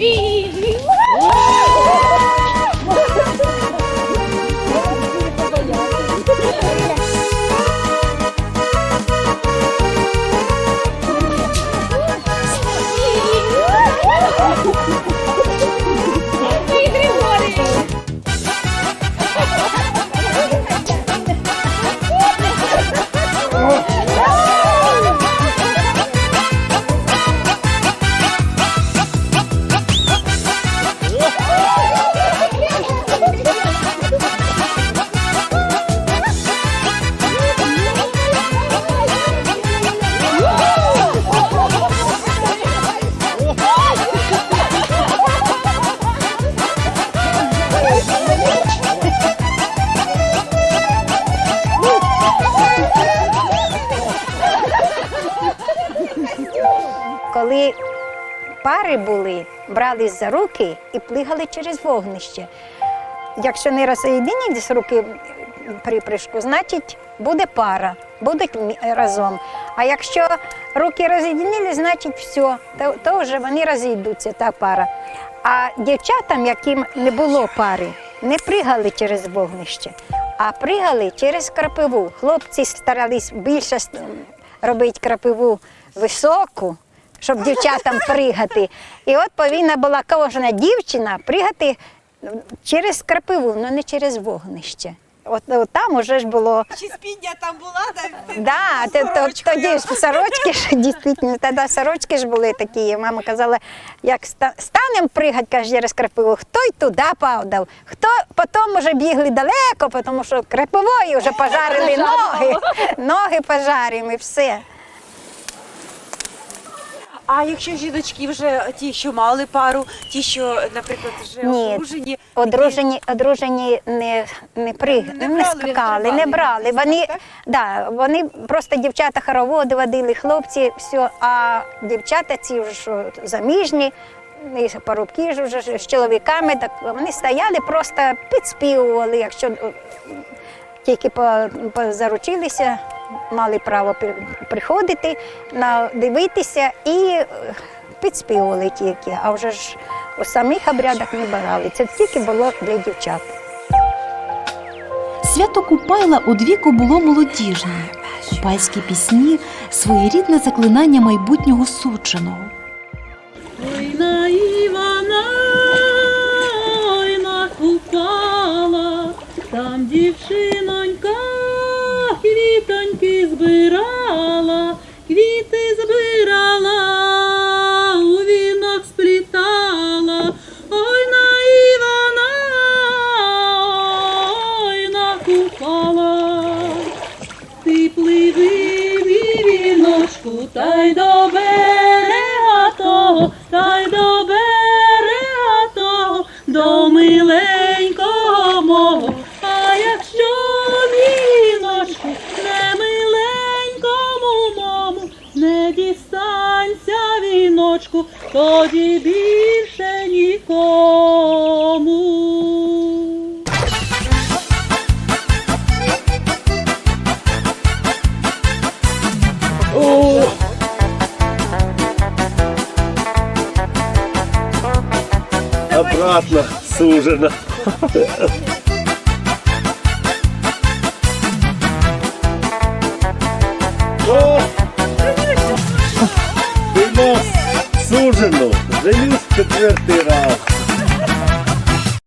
Hí hí hí Коли пари були, брались за руки і плигали через вогнище. Якщо не розсоєдинять руки при прыжку, значить буде пара, будуть разом. А якщо руки роз'єднили, значить все, то, то вже вони розійдуться, та пара. А дівчатам, яким не було пари, не пригали через вогнище, а пригали через крапиву. Хлопці старались більше робити крапиву високу, щоб дівчатам пригати. І от повинна була кожна дівчина пригати через крапиву, але не через вогнище. От, от там уже ж було. Чи спідня там була? Да, то, то, тоді ж сорочки ж дійсно, тоді сорочки ж були такі. Мама казала, як станемо пригати каже, через крапиву, хто й туди падав, хто потім вже бігли далеко, тому що крапивою вже пожарили ноги, ноги пожаримо і все. А якщо жіночки вже ті, що мали пару, ті, що, наприклад, вже Ні, одружені, Одружені, одружені не, не, при, Не не, брали, скакали, не брали. Вони, так? да, вони просто дівчата хороводи водили, хлопці, все, а дівчата ці вже заміжні, і парубки ж вже з чоловіками, так вони стояли, просто підспівували, якщо тільки по, по- заручилися, мали право приходити, дивитися і е, підспівували тільки, а вже ж у самих обрядах не брали. Це тільки було для дівчат. Свято Купайла одвіку було молодіжне. Купальські пісні своєрідне заклинання майбутнього сученого. Віночку, та й до берега того, та й до берега того, до миленького мого. А якщо віночку, не миленькому мому, не дістанься віночку, тоді більше нікому. Обратно сужено. О! Ти сужено. Четвертий раз.